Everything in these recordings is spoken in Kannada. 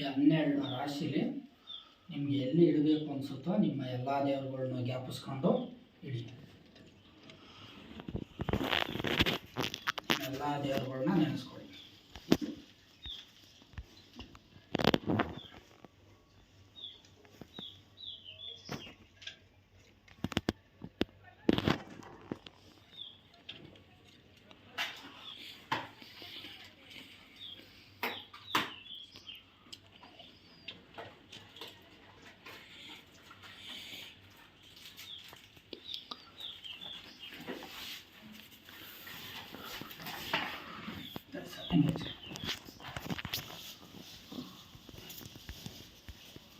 ಈ ಹನ್ನೆರಡು ರಾಶಿಲಿ ನಿಮ್ಗೆ ಎಲ್ಲಿ ಇಡಬೇಕು ಅನಿಸುತ್ತೋ ನಿಮ್ಮ ಎಲ್ಲ ದೇವರುಗಳನ್ನ ಜ್ಞಾಪಿಸ್ಕೊಂಡು ಇಡಿ. ಎಲ್ಲ ದೇವರುಗಳನ್ನ ನೆನೆಸ್ಕೊಳ್ಳಿ.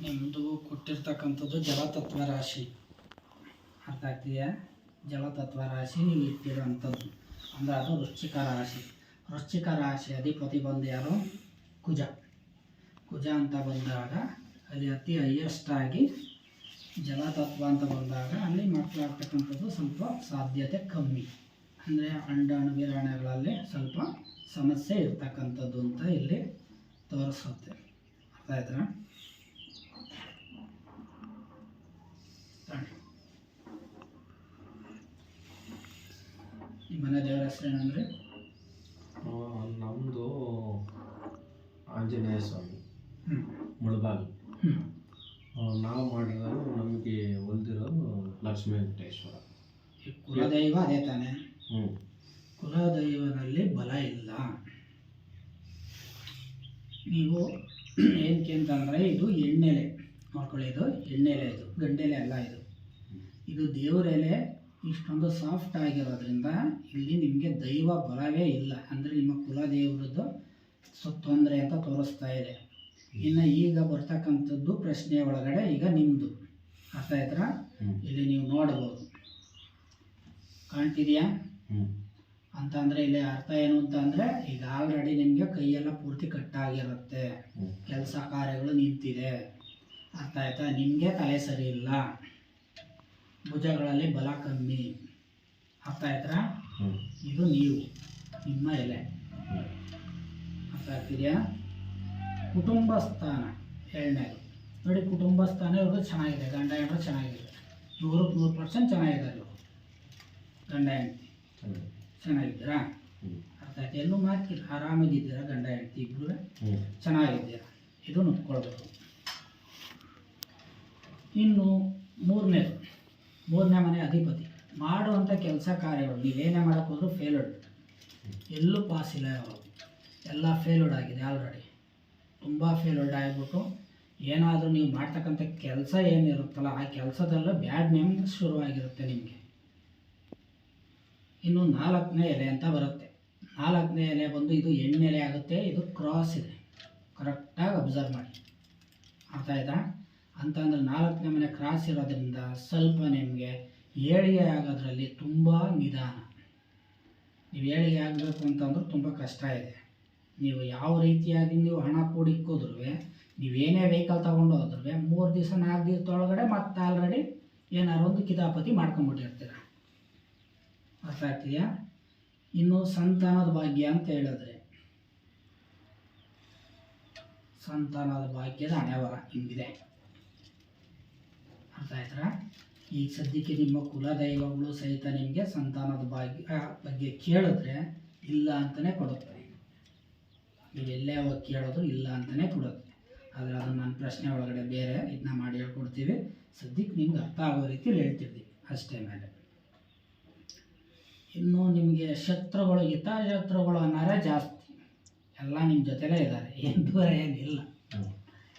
ನಿಮ್ಮದು ಕೊಟ್ಟಿರ್ತಕ್ಕಂಥದ್ದು ಜಲತತ್ವ ರಾಶಿ. ಅರ್ಥ ಆಗ್ತಿದೆಯಾ? ಜಲತತ್ವ ರಾಶಿ ನೀವು ಇಟ್ಟಿರೋಂಥದ್ದು ಅಂದರೆ ಅದು ವೃಶ್ಚಿಕ ರಾಶಿ. ವೃಶ್ಚಿಕ ರಾಶಿ ಅಧಿಪತಿ ಬಂದು ಯಾರು? ಕುಜ. ಕುಜ ಅಂತ ಬಂದಾಗ ಅಲ್ಲಿ ಅತಿ ಹೈಯೆಸ್ಟ್ ಆಗಿ ಜಲತತ್ವ ಅಂತ ಬಂದಾಗ ಅಲ್ಲಿ ಮಕ್ಕಳಾಗ್ತಕ್ಕಂಥದ್ದು ಸ್ವಲ್ಪ ಸಾಧ್ಯತೆ ಕಮ್ಮಿ. ಅಂದರೆ ಅಂಡ ವೀರಾಣುಗಳಲ್ಲಿ ಸ್ವಲ್ಪ ಸಮಸ್ಯೆ ಇರ್ತಕ್ಕಂಥದ್ದು ಅಂತ ಇಲ್ಲಿ ತೋರಿಸುತ್ತೆ. ಅರ್ಥ ಆಯ್ತಾ? ನಿಮ್ಮನೆ ನಿಮ್ಮ ಮನೆ ದೇವರ ಹೆಸರೇನಂದ್ರೆ ನಮ್ಮದು ಆಂಜನೇಯ ಸ್ವಾಮಿ. ಮುಳಬಾಗಿ ನಾವು ಮಾಡಿರೋದು ನಮಗೆ ಹೊಲ್ದಿರೋದು ಲಕ್ಷ್ಮೀ ವೆಂಕಟೇಶ್ವರ ಕುಲದೈವ ಅದೇ ತಾನೆ. ಕುಲದೈವನಲ್ಲಿ ಬಲ ಇಲ್ಲ. ನೀವು ಏನಕ್ಕೆ ಅಂತಂದರೆ ಇದು ಎಣ್ಣೆಲೆ. ನೋಡ್ಕೊಳ್ಳಿ ಇದು ಎಣ್ಣೆಲೆ ಇದು ಗಂಡೆಲೆ ಅಲ್ಲ ಇದು. ಇದು ದೇವರೆಲೆ ಇಷ್ಟೊಂದು ಸಾಫ್ಟ್ ಆಗಿರೋದ್ರಿಂದ ಇಲ್ಲಿ ನಿಮಗೆ ದೈವ ಬಲವೇ ಇಲ್ಲ. ಅಂದರೆ ನಿಮ್ಮ ಕುಲದೇವರದ್ದು ಸೊ ತೊಂದರೆ ಅಂತ ತೋರಿಸ್ತಾ ಇದೆ. ಇನ್ನು ಈಗ ಬರ್ತಕ್ಕಂಥದ್ದು ಪ್ರಶ್ನೆ ಒಳಗಡೆ ಈಗ ನಿಮ್ಮದು ಅರ್ಥ ಆಯ್ತಾ? ಇಲ್ಲಿ ನೀವು ನೋಡ್ಬೋದು. ಕಾಣ್ತಿದೆಯಾ? ಹ್ಞೂ ಅಂತಂದರೆ ಇಲ್ಲಿ ಅರ್ಥ ಏನು ಅಂತಂದರೆ ಈಗ ಆಲ್ರೆಡಿ ನಿಮಗೆ ಕೈಯೆಲ್ಲ ಪೂರ್ತಿ ಕಟ್ಟಾಗಿರುತ್ತೆ ಕೆಲಸ ಕಾರ್ಯಗಳು ನಿಂತಿದೆ. ಅರ್ಥ ಆಯ್ತಾ? ನಿಮಗೆ ತಲೆ ಸರಿ ಇಲ್ಲ. ಭುಜಗಳಲ್ಲಿ ಬಲ ಕಮ್ಮಿ. ಅರ್ಥ ಆಯ್ತಾ? ಇದು ನೀವು ನಿಮ್ಮ ಎಲೆ. ಅರ್ಥ ಆಗ್ತಿದೆಯಾ? ಕುಟುಂಬ ಸ್ಥಾನ ಎರಡನೇದು. ನೋಡಿ ಕುಟುಂಬ ಸ್ಥಾನ ಇವರು ಚೆನ್ನಾಗಿದೆ. ಗಂಡ ಹೆಂಡ್ರು ಚೆನ್ನಾಗಿದೆ. ನೂರಕ್ಕೆ ನೂರು ಪರ್ಸೆಂಟ್ ಚೆನ್ನಾಗಿದ್ದಾರೆ ಇವರು ಗಂಡ ಹೆಂಡತಿ. ಚೆನ್ನಾಗಿದ್ದೀರಾ? ಅರ್ಥ ಆಯ್ತು. ಎಲ್ಲೂ ಮಾತಿಲ್ಲ. ಆರಾಮಾಗಿದ್ದೀರಾ ಗಂಡ ಹೆಂಡತಿ ಇಬ್ಬರು ಚೆನ್ನಾಗಿದ್ದೀರಾ? ಇದು ನೋಡ್ಕೊಳ್ಬೇಕು ಇನ್ನು ಮೂರನೇದು. ಮೂರನೇ ಮನೆ ಅಧಿಪತಿ. ಮಾಡುವಂಥ ಕೆಲಸ ಕಾರ್ಯಗಳು. ನೀವೇನೇ ಮಾಡೋಕ್ಕೆ ಹೋದ್ರೂ ಫೇಲ್ಡ್ ಎಲ್ಲೂ ಪಾಸ್ ಇಲ್ಲ ಯಾವಾಗ ಎಲ್ಲ ಫೇಲ್ಡ್ ಆಗಿದೆ ಆಲ್ರೆಡಿ ತುಂಬ ಫೇಲ್ಡ್ ಆಗಿಬಿಟ್ಟು ಏನಾದರೂ ನೀವು ಮಾಡ್ತಕ್ಕಂಥ ಕೆಲಸ ಏನಿರುತ್ತಲ್ಲ ಆ ಕೆಲಸದಲ್ಲ ಬ್ಯಾಡ್ ನೇಮ್ ಶುರುವಾಗಿರುತ್ತೆ ನಿಮಗೆ. ಇನ್ನು ನಾಲ್ಕನೇ ಎಲೆ ಅಂತ ಬರುತ್ತೆ. ನಾಲ್ಕನೇ ಎಲೆ ಬಂದು ಇದು ಎಣ್ಣೆಲೆ ಆಗುತ್ತೆ. ಇದು ಕ್ರಾಸ್ ಇದೆ. ಕರೆಕ್ಟಾಗಿ ಅಬ್ಸರ್ವ್ ಮಾಡಿ. ಅರ್ಥ ಆಯ್ತಾ? ಅಂತಂದ್ರೆ ನಾಲ್ಕನೇ ಮನೆ ಕ್ರಾಸ್ ಇರೋದ್ರಿಂದ ಸ್ವಲ್ಪ ನಿಮಗೆ ಏಳಿಗೆ ಆಗೋದ್ರಲ್ಲಿ ತುಂಬ ನಿಧಾನ. ನೀವು ಏಳಿಗೆ ಆಗಬೇಕು ಅಂತಂದ್ರೆ ತುಂಬ ಕಷ್ಟ ಇದೆ. ನೀವು ಯಾವ ರೀತಿಯಾಗಿ ನೀವು ಹಣ ಕೂಡಿಕ್ಕೋದ್ರೂ ನೀವೇನೇ ವೆಹಿಕಲ್ ತೊಗೊಂಡು ಹೋದ್ರೂ ಮೂರು ದಿವಸ ನಾಲ್ಕು ದಿವಸದೊಳಗಡೆ ಮತ್ತೆ ಆಲ್ರೆಡಿ ಏನಾರು ಒಂದು ಕಿತಾಪತಿ ಮಾಡ್ಕೊಂಬಿಟ್ಟಿರ್ತೀರ ಆಗ್ತಿದೆಯಾ ಇನ್ನು ಸಂತಾನದ ಭಾಗ್ಯ ಅಂತ ಹೇಳಿದ್ರೆ? ಸಂತಾನದ ಭಾಗ್ಯದ ಹಣೆವರ ಹಿಂಗಿದೆ ಅರ್ಥ ಆಯ್ತಾ ಈಗ ಸದ್ಯಕ್ಕೆ ನಿಮ್ಮ ಕುಲದೈವಗಳು ಸಹಿತ ನಿಮಗೆ ಸಂತಾನದ ಭಾಗ್ಯ ಬಗ್ಗೆ ಕೇಳಿದ್ರೆ ಇಲ್ಲ ಅಂತಲೇ ಕೊಡುತ್ತೆ ನೀವು ಎಲ್ಲೇ ಹೋಗಿ ಕೇಳೋದು ಇಲ್ಲ ಅಂತಲೇ ಕೊಡುತ್ತೆ. ಆದರೆ ಅದು ನನ್ನ ಪ್ರಶ್ನೆ ಒಳಗಡೆ ಬೇರೆ, ಇದನ್ನ ಮಾಡಿ ಹೇಳ್ಕೊಡ್ತೀವಿ. ಸದ್ಯಕ್ಕೆ ನಿಮ್ಗೆ ಅರ್ಥ ಆಗೋ ರೀತಿಯಲ್ಲಿ ಹೇಳ್ತಿರ್ತೀವಿ, ಅಷ್ಟೇ ಮೇಲೆ. ಇನ್ನು ನಿಮಗೆ ಶತ್ರುಗಳು ಹಿತಶತ್ರುಗಳು ಅನ್ನೋರೇ ಜಾಸ್ತಿ. ಎಲ್ಲ ನಿಮ್ಮ ಜೊತೆಲೇ ಇದ್ದಾರೆ ಏನು ದೂರ ಏನಿಲ್ಲ.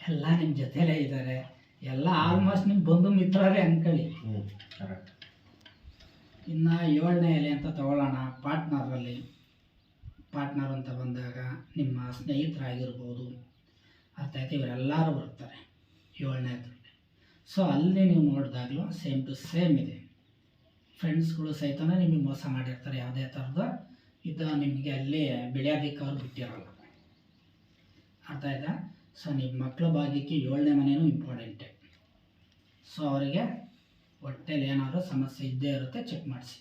ಎಲ್ಲ ನಿಮ್ಮ ಜೊತೆಲೇ ಇದ್ದಾರೆ ಎಲ್ಲ ಆಲ್ಮೋಸ್ಟ್ ನಿಮ್ಮ ಬಂಧು ಮಿತ್ರರೇ ಅಂದ್ಕೊಳ್ಳಿ ಇನ್ನು ಏಳನೇ ಎಲೆ ಅಂತ ತಗೊಳ್ಳೋಣ. ಪಾರ್ಟ್ನರಲ್ಲಿ ಪಾರ್ಟ್ನರ್ ಅಂತ ಬಂದಾಗ ನಿಮ್ಮ ಸ್ನೇಹಿತರಾಗಿರ್ಬೋದು. ಅರ್ಥ ಆಯ್ತು? ಇವರೆಲ್ಲರೂ ಬರ್ತಾರೆ. ಏಳನೇದ್ರಲ್ಲಿ ಸೊ ಅಲ್ಲಿ ನೀವು ನೋಡಿದಾಗಲೂ ಸೇಮ್ ಟು ಸೇಮ್ ಇದೆ. ಫ್ರೆಂಡ್ಸ್ಗಳು ಸಹಿತನೇ ನಿಮಗೆ ಮೋಸ ಮಾಡಿರ್ತಾರೆ, ಯಾವುದೇ ಥರದ ಇದು ನಿಮಗೆ ಅಲ್ಲಿ ಬೆಳೆಯೋದಕ್ಕೆ ಅವ್ರು ಬಿಟ್ಟಿರೋಲ್ಲ. ಅರ್ಥ ಆಯ್ತಾ? ಸೊ ನಿಮ್ಮ ಮಕ್ಕಳ ಭಾಗ್ಯಕ್ಕೆ ಏಳನೇ ಮನೆಯೂ ಇಂಪಾರ್ಟೆಂಟೆ ಸೊ ಅವರಿಗೆ ಹೊಟ್ಟೆಲಿ ಏನಾದರೂ ಸಮಸ್ಯೆ ಇದ್ದೇ ಇರುತ್ತೆ ಚೆಕ್ ಮಾಡಿಸಿ.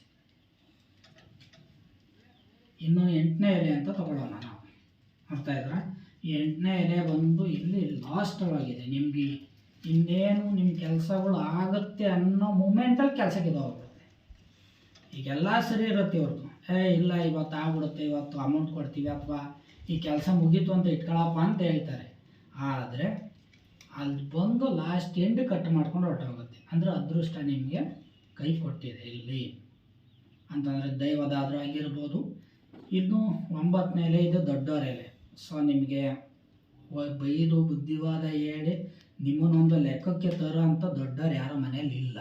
ಇನ್ನು ಎಂಟನೇ ಎಲೆ ಅಂತ ತಗೊಳ್ಳೋಣ ನಾವು. ಅರ್ಥ ಆಯ್ತಾ? ಎಂಟನೇ ಎಲೆ ಬಂದು ಇಲ್ಲಿ ಲಾಸ್ಟವಾಗಿದೆ ನಿಮಗೆ ಇನ್ನೇನು ನಿಮ್ಮ ಕೆಲಸಗಳು ಆಗುತ್ತೆ ಅನ್ನೋ ಮೂಮೆಂಟಲ್ಲಿ ಕೆಲಸಕ್ಕೆ ಹೋಗ್ಬಿಡುತ್ತೆ ಈಗೆಲ್ಲ ಸರಿ ಇರುತ್ತೆ ಇವ್ರದ್ದು ಏ, ಇಲ್ಲ, ಇವತ್ತು ಆಗ್ಬಿಡುತ್ತೆ, ಇವತ್ತು ಅಮೌಂಟ್ ಕೊಡ್ತೀವಿ ಅಥವಾ ಈ ಕೆಲಸ ಮುಗೀತು ಅಂತ ಇಟ್ಕೊಳಪ್ಪ ಅಂತ ಹೇಳ್ತಾರೆ. ಆದರೆ ಅಲ್ಲಿ ಬಂದು ಲಾಸ್ಟ್ ಎಂಡ್ ಕಟ್ ಮಾಡ್ಕೊಂಡು ಹೊರಟೋಗುತ್ತೆ. ಅಂದರೆ ಅದೃಷ್ಟ ನಿಮಗೆ ಕೈ ಕೊಟ್ಟಿದೆ ಇಲ್ಲಿ. ಅಂತಂದರೆ ದೈವದಾದರೂ ಆಗಿರ್ಬೋದು. ಇನ್ನು ಒಂಬತ್ತನೇ ಎಲೆ ಇದು ದೊಡ್ಡವರ ಎಲೆ. ಸೊ ನಿಮಗೆ ಬೈದು ಬುದ್ಧಿವಾದ ಹೇಳಿ ನಿಮ್ಮನ್ನೊಂದು ಲೆಕ್ಕಕ್ಕೆ ತರೋ ಅಂಥ ದೊಡ್ಡವ್ರು ಯಾರ ಮನೇಲಿ ಇಲ್ಲ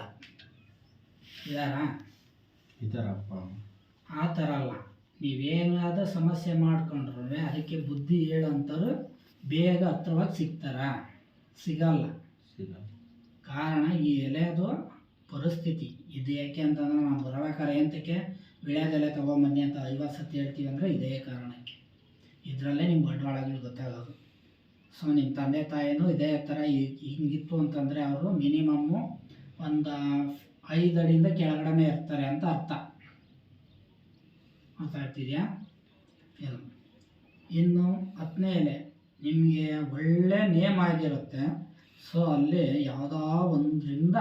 ಇದಾರಾ? ಇದಾರಪ್ಪ. ಆ ಥರ ಅಲ್ಲ. ನೀವೇನಾದ ಸಮಸ್ಯೆ ಮಾಡ್ಕೊಂಡ್ರು ಅದಕ್ಕೆ ಬುದ್ಧಿ ಹೇಳೋಂಥವ್ರು ಬೇಗ ಹತ್ರವಾಗಿ ಸಿಗ್ತಾರ? ಸಿಗಲ್ಲ. ಸಿಗಲ್ಲ. ಕಾರಣ ಈ ಎಲೆದು ಪರಿಸ್ಥಿತಿ. ಇದು ಯಾಕೆ ಅಂತಂದ್ರೆ ನಾವು ಬರಬೇಕಾರೆ ಎಂತಕ್ಕೆ? ವಿಳ್ಯಾದೆಲೆ ತೊಗೊಂಬನ್ನಿ ಅಂತ ಐವತ್ತು ಸತಿ ಹೇಳ್ತೀವಿ ಅಂದರೆ ಇದೇ ಕಾರಣಕ್ಕೆ. ಇದರಲ್ಲೇ ನಿಮ್ಮ ಬಂಡವಾಳಗಳು ಗೊತ್ತಾಗೋದು. ಸೊ ನಿಮ್ಮ ತಂದೆ ತಾಯಿನೂ ಇದೇ ಥರ ಹಿಂಗಿತ್ತು ಅಂತಂದರೆ ಅವರು ಮಿನಿಮಮ್ಮು ಒಂದು ಐದು ಅಡಿಯಿಂದ ಕೆಳಗಡೆನೇ ಇರ್ತಾರೆ ಅಂತ ಅರ್ಥ. ಅರ್ಥ ಆಗ್ತಿದೆಯಾ ಇನ್ನು ಹತ್ತನೇ ಎಲೆ. ನಿಮಗೆ ಒಳ್ಳೆ ನೇಮ್ ಆಗಿರುತ್ತೆ. ಸೊ ಅಲ್ಲಿ ಯಾವುದೋ ಒಂದರಿಂದ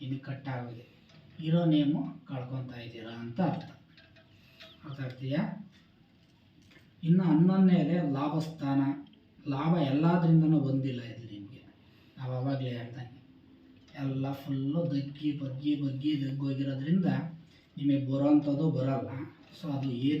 ನಿಮಗೆ ಕಟ್ಟಾಗಿದೆ ಇರೋ ನೇಮು ಕಳ್ಕೊತಾ ಇದ್ದೀರಾ ಅಂತ ಅರ್ಥ. ಅರ್ಥ ಇನ್ನು ಹನ್ನೊಂದನೇ ಎಲೆ ಲಾಭಸ್ಥಾನ. ಲಾಭ ಎಲ್ಲದರಿಂದನೂ ಬಂದಿಲ್ಲ ಇದು ನಿಮಗೆ. ನಾವು ಅವಾಗಲೇ ಹೇಳ್ದಂಗೆ. ಎಲ್ಲ ಫುಲ್ಲು ದಗ್ಗಿ ಬಗ್ಗಿ ಬಗ್ಗಿ ದಗ್ಗೋಗಿರೋದ್ರಿಂದ ನಿಮಗೆ ಬರೋವಂಥದ್ದು ಬರಲ್ಲ. ಸೊ ಅದು ಏನು